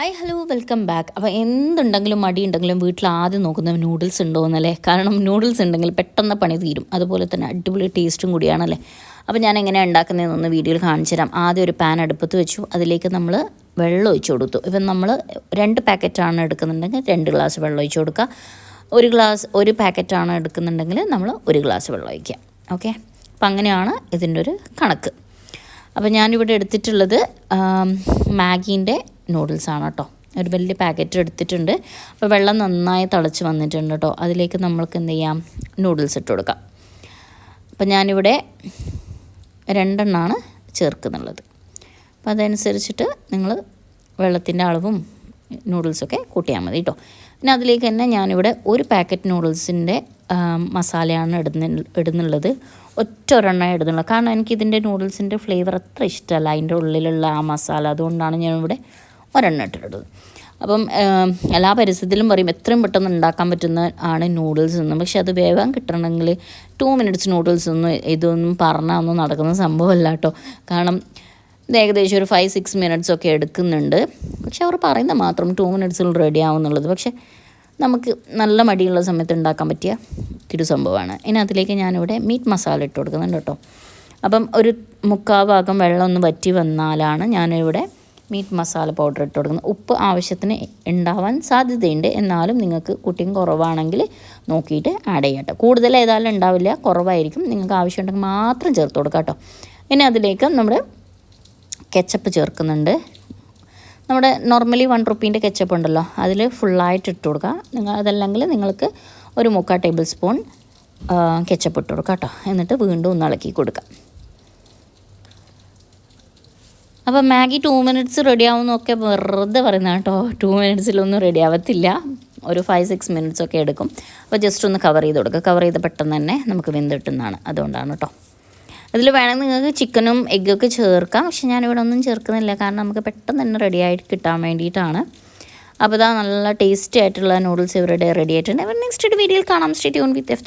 Hi hello welcome back അപ്പോൾ എന്തുണ്ടെങ്കിലും മടി ഉണ്ടെങ്കിലും വീട്ടിൽ ആദ്യം നോക്കുന്നത് നൂഡിൽസ് ഉണ്ടോ എന്നല്ലേ കാരണം നൂഡിൽസ് ഉണ്ടെങ്കിൽ പെട്ടെന്ന് പണി തീരും. അതുപോലെ തന്നെ അടിപൊളി ടേസ്റ്റും കൂടിയാണല്ലേ? അപ്പോൾ ഞാൻ എങ്ങനെയാണ് ഉണ്ടാക്കുന്നതെന്നൊന്ന് വീഡിയോയിൽ കാണിച്ചു തരാം. ആദ്യം ഒരു പാൻ അടുപ്പത്ത് വെച്ചു. അതിലേക്ക് നമ്മൾ വെള്ളം ഒഴിച്ചു കൊടുത്തു. ഇപ്പം നമ്മൾ രണ്ട് പാക്കറ്റാണ് എടുക്കുന്നുണ്ടെങ്കിൽ രണ്ട് ഗ്ലാസ് വെള്ളം ഒഴിച്ചു കൊടുക്കുക. ഒരു ഗ്ലാസ് ഒരു പാക്കറ്റാണ് എടുക്കുന്നുണ്ടെങ്കിൽ നമ്മൾ ഒരു ഗ്ലാസ് വെള്ളം ഒഴിക്കുക. ഓക്കെ അപ്പം അങ്ങനെയാണ് ഇതിന്റെ ഒരു കണക്ക്. അപ്പോൾ ഞാനിവിടെ എടുത്തിട്ടുള്ളത് മാഗീന്റെ നൂഡിൽസാണ് കേട്ടോ. ഒരു വലിയ പാക്കറ്റ് എടുത്തിട്ടുണ്ട്. അപ്പോൾ വെള്ളം നന്നായി തിളച്ച് വന്നിട്ടുണ്ട് കേട്ടോ. അതിലേക്ക് നമ്മൾക്ക് എന്ത് ചെയ്യാം? നൂഡിൽസ് ഇട്ട് കൊടുക്കാം. അപ്പോൾ ഞാനിവിടെ രണ്ടെണ്ണമാണ് ചേർക്കുന്നുള്ളത്. അപ്പോൾ അതനുസരിച്ചിട്ട് നിങ്ങൾ വെള്ളത്തിന്റെ അളവും നൂഡിൽസൊക്കെ കൂട്ടിയാൽ മതി കേട്ടോ. പിന്നെ അതിലേക്ക് തന്നെ ഞാനിവിടെ ഒരു പാക്കറ്റ് നൂഡിൽസിന്റെ മസാലയാണ് ഇടുന്ന ഇടുന്നുള്ളത്. ഒറ്റ ഒരെണ്ണം ഇടുന്നുള്ളത് കാരണം എനിക്ക് ഇതിന്റെ നൂഡിൽസിന്റെ ഫ്ലേവർ അത്ര ഇഷ്ടമല്ല. അതിന്റെ ഉള്ളിലുള്ള ആ മസാല. അതുകൊണ്ടാണ് ഞാനിവിടെ ഒരെണ്ണം ഇട്ടിട്ടത് അപ്പം എല്ലാ പരിസ്ഥിതിയിലും പറയും എത്രയും പെട്ടെന്ന് ഉണ്ടാക്കാൻ പറ്റുന്ന ആണ് നൂഡിൽസ് എന്ന്. പക്ഷെ അത് വേഗം കിട്ടണമെങ്കിൽ ടു മിനിറ്റ്സ് നൂഡിൽസ് ഒന്നും ഇതൊന്നും പറഞ്ഞാൽ ഒന്നും നടക്കുന്ന സംഭവമല്ല കേട്ടോ. കാരണം ഇത് ഏകദേശം ഒരു ഫൈവ് സിക്സ് മിനിറ്റ്സ് ഒക്കെ എടുക്കുന്നുണ്ട്. പക്ഷെ അവർ പറയുന്നത് മാത്രം ടു മിനിറ്റ്സിൽ റെഡി ആവുന്നുള്ളത്. പക്ഷേ നമുക്ക് നല്ല മടിയുള്ള സമയത്ത് ഉണ്ടാക്കാൻ പറ്റിയ ഒരു സംഭവമാണ്. ഇനി അതിലേക്ക് ഞാനിവിടെ മീറ്റ് മസാല ഇട്ട് കൊടുക്കുന്നുണ്ട് കേട്ടോ. അപ്പം ഒരു മുക്കാൽ ഭാഗം വെള്ളം ഒന്ന് വറ്റി വന്നാലാണ് ഞാനിവിടെ മീറ്റ് മസാല പൗഡർ ഇട്ട് കൊടുക്കുന്നത് ഉപ്പ് ആവശ്യത്തിന് ഉണ്ടാവാൻ സാധ്യതയുണ്ട്. എന്നാലും നിങ്ങൾക്ക് കുട്ടിയും കുറവാണെങ്കിൽ നോക്കിയിട്ട് ആഡ് ചെയ്യട്ടോ കൂടുതൽ ഏതായാലും ഉണ്ടാവില്ല കുറവായിരിക്കും. നിങ്ങൾക്ക് ആവശ്യമുണ്ടെങ്കിൽ മാത്രം ചേർത്ത് കൊടുക്കാം കേട്ടോ ഇനി അതിലേക്ക് നമ്മൾ കെച്ചപ്പ് ചേർക്കുന്നുണ്ട്. നമ്മുടെ നോർമലി വൺ റുപ്പീന്റെ കെച്ചപ്പ് ഉണ്ടല്ലോ അതിൽ ഫുള്ളായിട്ട് ഇട്ട് കൊടുക്കുക നിങ്ങൾ അതല്ലെങ്കിൽ നിങ്ങൾക്ക് ഒരു മുക്കാൽ ടേബിൾ സ്പൂൺ കെച്ചപ്പ് ഇട്ട് കൊടുക്കുക കേട്ടോ എന്നിട്ട് വീണ്ടും ഒന്ന് ഇളക്കി കൊടുക്കുക അപ്പോൾ മാഗി ടു മിനിറ്റ്സ് റെഡി ആവുമെന്നൊക്കെ വെറുതെ പറയുന്ന കേട്ടോ. ടു മിനിറ്റ്സിലൊന്നും റെഡി ആവത്തില്ല ഒരു ഫൈവ് സിക്സ് മിനിറ്റ്സ് ഒക്കെ എടുക്കും. അപ്പോൾ ജസ്റ്റ് ഒന്ന് കവർ ചെയ്ത് കൊടുക്കുക. കവർ ചെയ്ത് പെട്ടെന്ന് തന്നെ നമുക്ക് വെന്തിട്ടുന്നതാണ്. അതുകൊണ്ടാണ് കേട്ടോ. അതിൽ വേണമെങ്കിൽ നിങ്ങൾക്ക് ചിക്കനും എഗ്ഗൊക്കെ ചേർക്കാം. പക്ഷെ ഞാനിവിടെ ഒന്നും ചേർക്കുന്നില്ല. കാരണം നമുക്ക് പെട്ടെന്ന് തന്നെ റെഡി ആയിട്ട് കിട്ടാൻ വേണ്ടിയിട്ടാണ്. അപ്പോൾ ഇതാ നല്ല ടേസ്റ്റി ആയിട്ടുള്ള നൂഡിൽസ് ഇവരുടെ റെഡി ആയിട്ടുണ്ട്. നെക്സ്റ്റ് വീഡിയോയിൽ കാണാം. സ്റ്റേ ട്യൂൺ വിത്ത് എഫ്